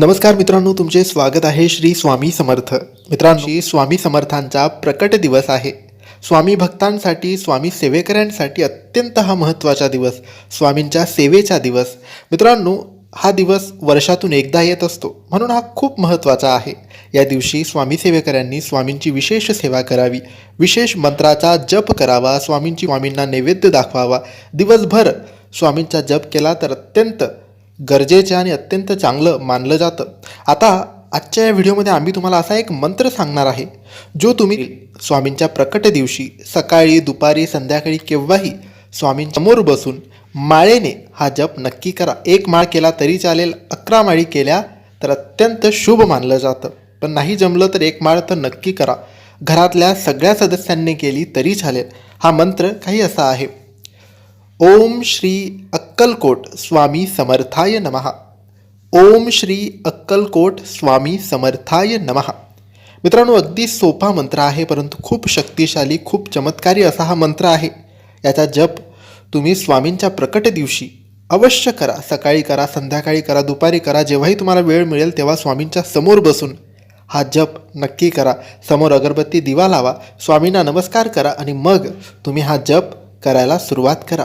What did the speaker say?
नमस्कार मित्रांनो तुमचे स्वागत आहे श्री स्वामी समर्थ. मित्रांनो श्री स्वामी समर्थांचा प्रकट दिवस आहे. स्वामी भक्तांसाठी स्वामी सेवेकऱ्यांसाठी अत्यंत हा महत्त्वाचा दिवस स्वामींच्या सेवेचा दिवस. मित्रांनो हा दिवस वर्षातून एकदा येत असतो. म्हणून हा खूप महत्त्वाचा आहे. या दिवशी स्वामी सेवेकऱ्यांनी स्वामींची विशेष सेवा करावी. विशेष मंत्राचा जप करावा स्वामींची स्वामींना नैवेद्य दाखवावा. दिवसभर स्वामींचा जप केला तर अत्यंत गरजेचे आणि अत्यंत चांगलं मानलं जातं. आता आजच्या या व्हिडिओमध्ये आम्ही तुम्हाला असा एक मंत्र सांगणार आहे जो तुम्ही स्वामींच्या प्रकट दिवशी सकाळी दुपारी संध्याकाळी केव्हाही स्वामींसमोर बसून माळेने हा जप नक्की करा. एक माळ केला तरी चालेल अकरा माळी केल्या तर अत्यंत शुभ मानलं जातं. पण नाही जमलं तर एक माळ तर नक्की करा. घरातल्या सगळ्या सदस्यांनी केली तरी चालेल. हा मंत्र काही असा आहे. ओम श्री अक्कलकोट स्वामी समर्थाय नमः। ओम श्री अक्कलकोट स्वामी समर्थाय नमः। मित्रांनो अगदी सोपा मंत्र आहे परंतु खूप शक्तिशाली खूप चमत्कारी असा हा मंत्र आहे. याचा जप तुम्ही स्वामींच्या प्रकट दिवशी अवश्य करा. सकाळी करा संध्याकाळी करा दुपारी करा जेव्हाही तुम्हाला वेळ मिळेल तेव्हा स्वामींच्या समोर बसून हा जप नक्की करा. समोर अगरबत्ती दिवा लावा स्वामींना नमस्कार करा आणि मग तुम्ही हा जप करायला सुरुवात करा.